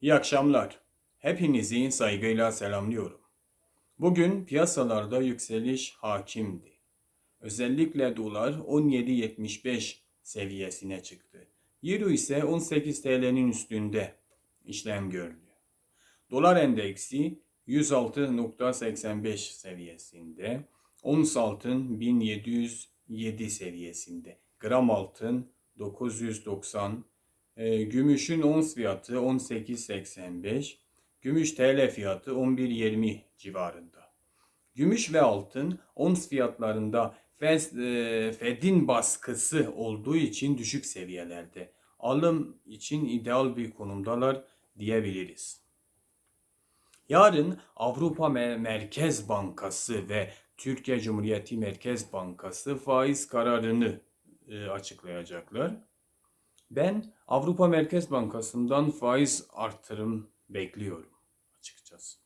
İyi akşamlar. Hepinizi saygıyla selamlıyorum. Bugün piyasalarda yükseliş hakimdi. Özellikle dolar 17.75 seviyesine çıktı. Euro ise 18 TL'nin üstünde işlem gördü. Dolar endeksi 106.85 seviyesinde, ons altın 1707 seviyesinde, gram altın 990, e, gümüşün ons fiyatı 18.85, gümüş TL fiyatı 11.20 civarında. Gümüş ve altın ons fiyatlarında e, Fed'in baskısı olduğu için düşük seviyelerde. Alım için ideal bir konumdalar diyebiliriz. Yarın Avrupa Me- Merkez Bankası ve Türkiye Cumhuriyeti Merkez Bankası faiz kararını e, açıklayacaklar. Ben Avrupa Merkez Bankası'ndan faiz artırım bekliyorum açıkçası.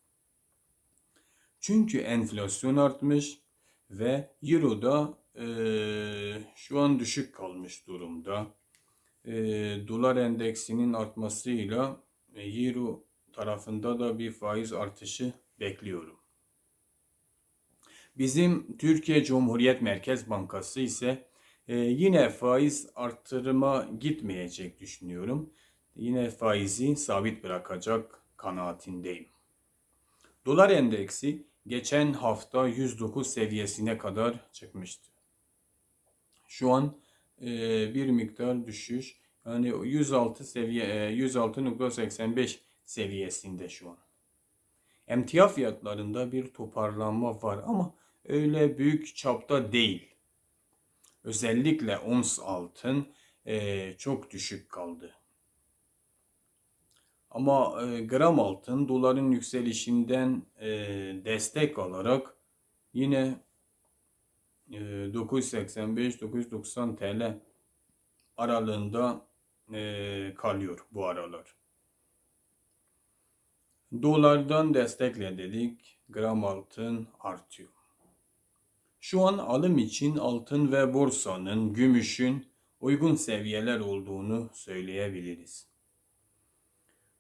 Çünkü enflasyon artmış ve Euro da e, şu an düşük kalmış durumda. E, dolar endeksinin artmasıyla e, Euro tarafında da bir faiz artışı bekliyorum. Bizim Türkiye Cumhuriyet Merkez Bankası ise e, yine faiz artırıma gitmeyecek düşünüyorum. Yine faizi sabit bırakacak kanaatindeyim. Dolar endeksi geçen hafta 109 seviyesine kadar çıkmıştı. Şu an e, bir miktar düşüş. Yani 106 seviye e, 106.85 seviyesinde şu an. Emtia fiyatlarında bir toparlanma var ama öyle büyük çapta değil. Özellikle ons altın e, çok düşük kaldı. Ama e, gram altın doların yükselişinden e, destek alarak yine e, 985-990 TL aralığında e, kalıyor bu aralar. Dolardan destekle dedik. Gram altın artıyor. Şu an alım için altın ve borsanın, gümüşün uygun seviyeler olduğunu söyleyebiliriz.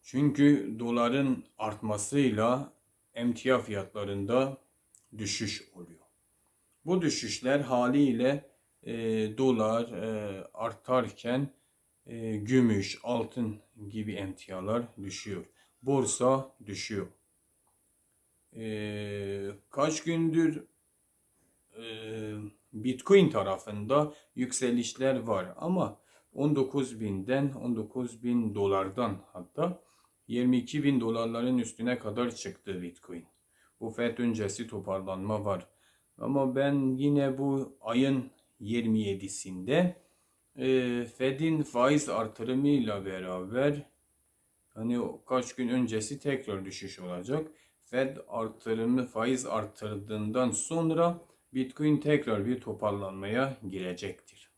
Çünkü doların artmasıyla emtia fiyatlarında düşüş oluyor. Bu düşüşler haliyle e, dolar e, artarken e, gümüş, altın gibi emtialar düşüyor. Borsa düşüyor. E, kaç gündür Bitcoin tarafında yükselişler var ama 19 binden 19 bin dolardan hatta 22 bin dolarların üstüne kadar çıktı Bitcoin. Bu FED öncesi toparlanma var. Ama ben yine bu ayın 27'sinde e, Fed'in faiz artırımıyla beraber hani kaç gün öncesi tekrar düşüş olacak. Fed artırımı faiz artırdığından sonra Bitcoin tekrar bir toparlanmaya girecektir.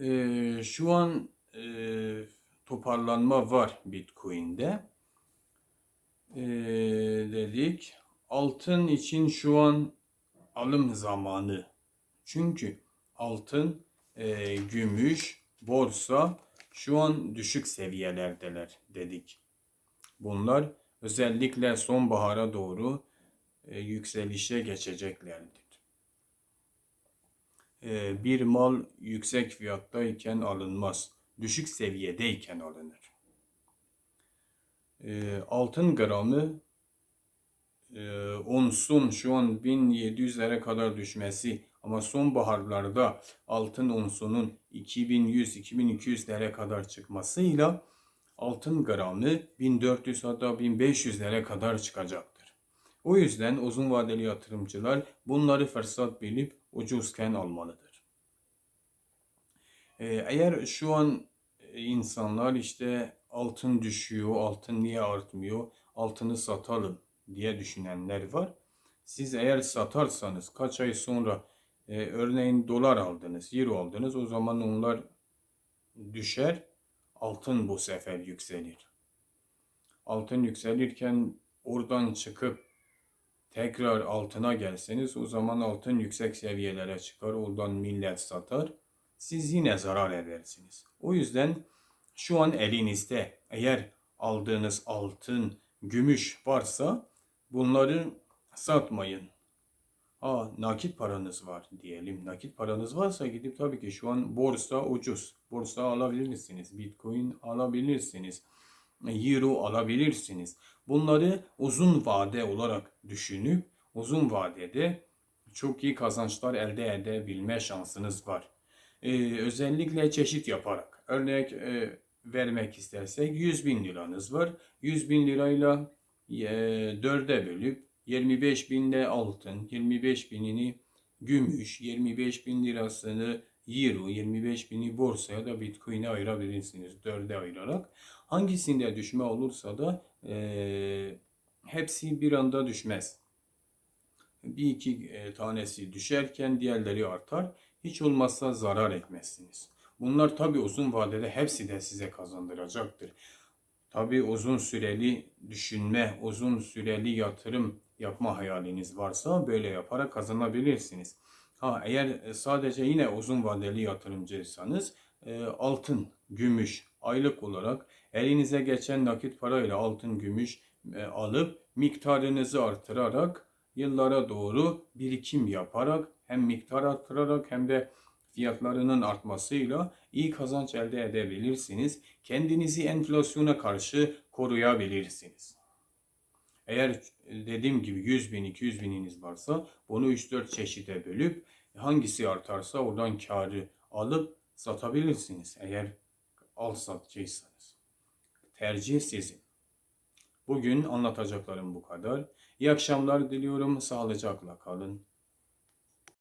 Ee, şu an e, toparlanma var Bitcoin'de. Ee, dedik. Altın için şu an alım zamanı. Çünkü altın, e, gümüş, borsa şu an düşük seviyelerdeler dedik. Bunlar özellikle sonbahara doğru yükselişe geçeceklerdir. E, bir mal yüksek fiyattayken alınmaz, düşük seviyedeyken alınır. E, altın gramı e, onsun şu an 1700'lere kadar düşmesi ama sonbaharlarda altın onsunun 2100-2200'lere kadar çıkmasıyla altın gramı 1400 hatta 1500'lere kadar çıkacaktır. O yüzden uzun vadeli yatırımcılar bunları fırsat bilip ucuzken almalıdır. Ee, eğer şu an insanlar işte altın düşüyor, altın niye artmıyor, altını satalım diye düşünenler var. Siz eğer satarsanız kaç ay sonra e, örneğin dolar aldınız, euro aldınız o zaman onlar düşer, altın bu sefer yükselir. Altın yükselirken oradan çıkıp tekrar altına gelseniz o zaman altın yüksek seviyelere çıkar. Oradan millet satar. Siz yine zarar edersiniz. O yüzden şu an elinizde eğer aldığınız altın, gümüş varsa bunları satmayın. Ha nakit paranız var diyelim. Nakit paranız varsa gidip tabii ki şu an borsa ucuz. Borsa alabilirsiniz. Bitcoin alabilirsiniz. Euro alabilirsiniz. Bunları uzun vade olarak düşünüp uzun vadede çok iyi kazançlar elde edebilme şansınız var. Ee, özellikle çeşit yaparak. Örnek e, vermek istersek 100 bin liranız var. 100 bin lirayla e, dörde bölüp 25 binde altın, 25 binini gümüş, 25 bin lirasını euro, 25 bini borsaya da bitcoin'e ayırabilirsiniz. Dörde ayırarak. Hangisinde düşme olursa da e, hepsi bir anda düşmez. Bir iki e, tanesi düşerken diğerleri artar. Hiç olmazsa zarar etmezsiniz. Bunlar tabi uzun vadede hepsi de size kazandıracaktır. Tabi uzun süreli düşünme, uzun süreli yatırım yapma hayaliniz varsa böyle yaparak kazanabilirsiniz. Ha eğer sadece yine uzun vadeli yatırımcıysanız e, altın, gümüş aylık olarak elinize geçen nakit parayla altın, gümüş e, alıp miktarınızı artırarak yıllara doğru birikim yaparak hem miktar artırarak hem de fiyatlarının artmasıyla iyi kazanç elde edebilirsiniz. Kendinizi enflasyona karşı koruyabilirsiniz. Eğer dediğim gibi 100 bin 200 bininiz varsa bunu 3-4 çeşide bölüp hangisi artarsa oradan karı alıp satabilirsiniz. Eğer al satçıysanız. Tercih sizin. Bugün anlatacaklarım bu kadar. İyi akşamlar diliyorum. Sağlıcakla kalın.